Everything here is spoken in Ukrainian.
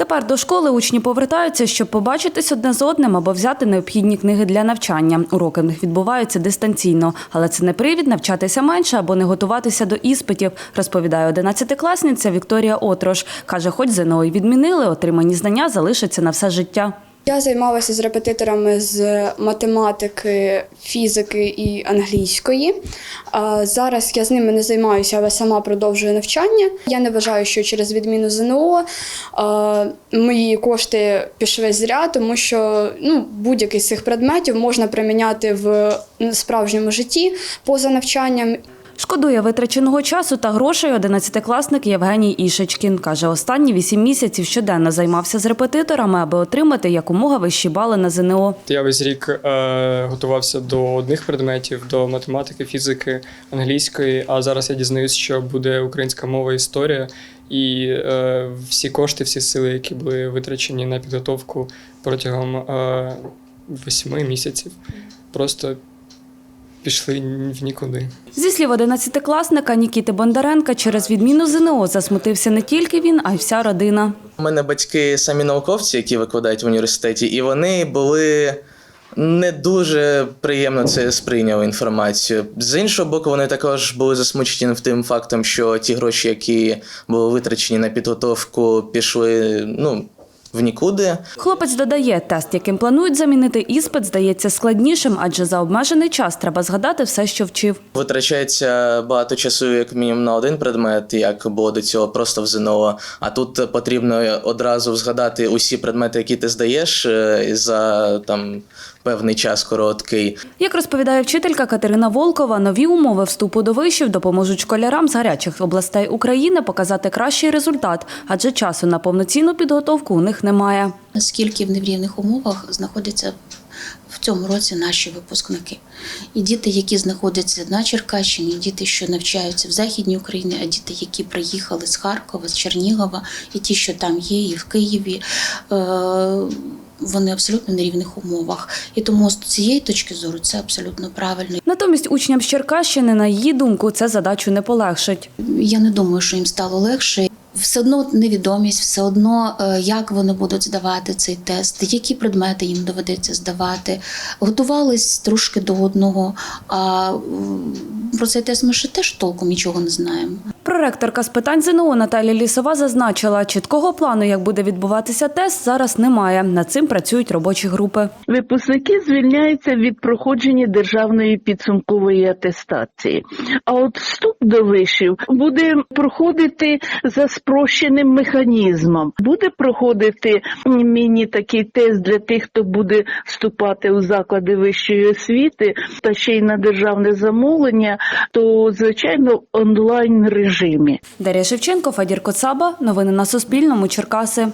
Тепер до школи учні повертаються, щоб побачитись одне з одним або взяти необхідні книги для навчання. Уроки в них відбуваються дистанційно, але це не привід навчатися менше або не готуватися до іспитів, розповідає одинадцятикласниця Вікторія Отрош. Каже, хоч ЗНО і відмінили, отримані знання залишаться на все життя. Я займалася з репетиторами з математики, фізики і англійської. Зараз я з ними не займаюся, але сама продовжую навчання. Я не вважаю, що через відміну ЗНО мої кошти пішли зря, тому що ну, будь-який з цих предметів можна приміняти в справжньому житті поза навчанням. Шкодує витраченого часу та грошей одинадцятикласник Євгеній Ішечкін. Каже, останні вісім місяців щоденно займався з репетиторами, аби отримати якомога вищі бали на ЗНО. Я весь рік е, готувався до одних предметів, до математики, фізики, англійської. А зараз я дізнаюсь, що буде українська мова історія. І е, всі кошти, всі сили, які були витрачені на підготовку протягом е, восьми місяців, просто пішли в нікуди. Зі слів одинадцятикласника Нікіти Бондаренка, через відміну ЗНО засмутився не тільки він, а й вся родина. У мене батьки самі науковці, які викладають в університеті, і вони були не дуже приємно це сприйняли інформацію. З іншого боку, вони також були засмучені тим фактом, що ті гроші, які були витрачені на підготовку, пішли ну, в нікуди. Хлопець додає, тест, яким планують замінити іспит, здається складнішим, адже за обмежений час треба згадати все, що вчив. Витрачається багато часу, як мінімум, на один предмет, як було до цього просто в ЗНО. А тут потрібно одразу згадати усі предмети, які ти здаєш е, за там певний час короткий. Як розповідає вчителька Катерина Волкова, нові умови вступу до вишів допоможуть школярам з гарячих областей України показати кращий результат, адже часу на повноцінну підготовку у них немає. наскільки в нерівних умовах знаходяться в цьому році наші випускники. І діти, які знаходяться на Черкащині, діти, що навчаються в Західній Україні, а діти, які приїхали з Харкова, з Чернігова, і ті, що там є, і в Києві. Вони абсолютно на рівних умовах. І тому з цієї точки зору це абсолютно правильно. Натомість учням з Черкащини, на її думку, це задачу не полегшить. Я не думаю, що їм стало легше. Все одно невідомість, все одно е, як вони будуть здавати цей тест, які предмети їм доведеться здавати. Готувались трошки до одного. А про цей тест ми ще теж толком нічого не знаємо. Проректорка з питань ЗНО Наталія Лісова зазначила, чіткого плану, як буде відбуватися тест, зараз немає. Над цим працюють робочі групи. Випускники звільняються від проходження державної підсумкової атестації. А от вступ до вишів буде проходити за спрощеним механізмом. Буде проходити міні такий тест для тих, хто буде вступати у заклади вищої освіти та ще й на державне замовлення, то звичайно онлайн режимі. Дар'я Шевченко, Фадір Коцаба. Новини на Суспільному. Черкаси.